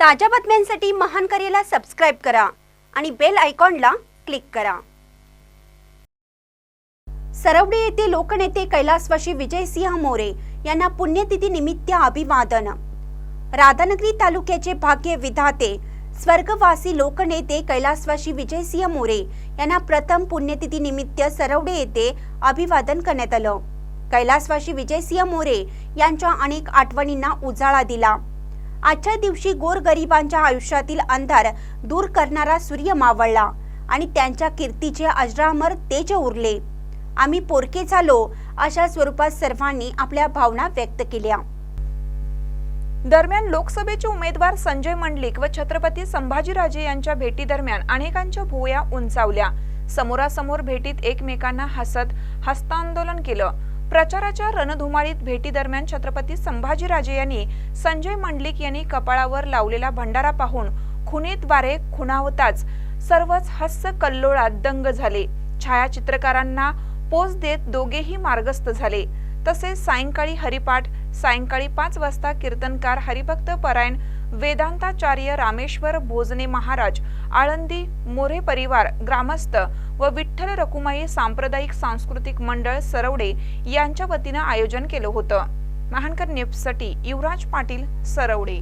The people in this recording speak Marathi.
ताज्या बातम्यांसाठी महान करेला सबस्क्राईब करा आणि बेल आयकॉनला क्लिक करा. सरवडे येथे लोकनेते कैलासवाशी विजयसिंह मोरे यांना पुण्यतिथी निमित्त अभिवादन. राधानगरी तालुक्याचे भाग्य विधाते स्वर्गवासी लोकनेते कैलासवाशी विजयसिंह मोरे यांना प्रथम पुण्यतिथी निमित्त सरवडे येथे अभिवादन करण्यात आलं. कैलासवाशी विजयसिंह मोरे यांच्या अनेक आठवणींना उजाळा दिला. आजच्या दिवशी गोरगरिबांच्या आयुष्यातील अंधार दूर करणारा सूर्य मावळला आणि त्यांच्या कीर्तीचे अजरामर तेज उरले. आम्ही पोरके झालो अशा स्वरूपात सर्वांनी आपल्या भावना व्यक्त केल्या. दरम्यान लोकसभेचे उमेदवार संजय मंडलिक व छत्रपती संभाजीराजे यांच्या भेटी दरम्यान अनेकांच्या भुवया उंचावल्या. समोरासमोर भेटीत एकमेकांना हसत हस्तांदोलन केलं. प्रचाराच्या रणधुमाळीत भेटीदरम्यान छत्रपती संभाजीराजे यांनी संजय मंडलिक यांनी कपाळावर लावलेला भंडारा पाहून खुनेद्वारे खुणावताच सर्वच हास्य कल्लोळात दंग झाले. छायाचित्रकारांना पोच देत दोघेही मार्गस्थ झाले. तसेच सायंकाळी हरिपाठ सायंकाळी पाच वाजता कीर्तनकार हरिभक्त परायण वेदांताचार्य रामेश्वर भोजने महाराज आळंदी मोरे परिवार ग्रामस्थ व विठ्ठल रकुमाई सांप्रदायिक सांस्कृतिक मंडळ सरवडे यांच्या वतीनं आयोजन केलं होतं. महानकर न्यूजसाठी युवराज पाटील सरवडे.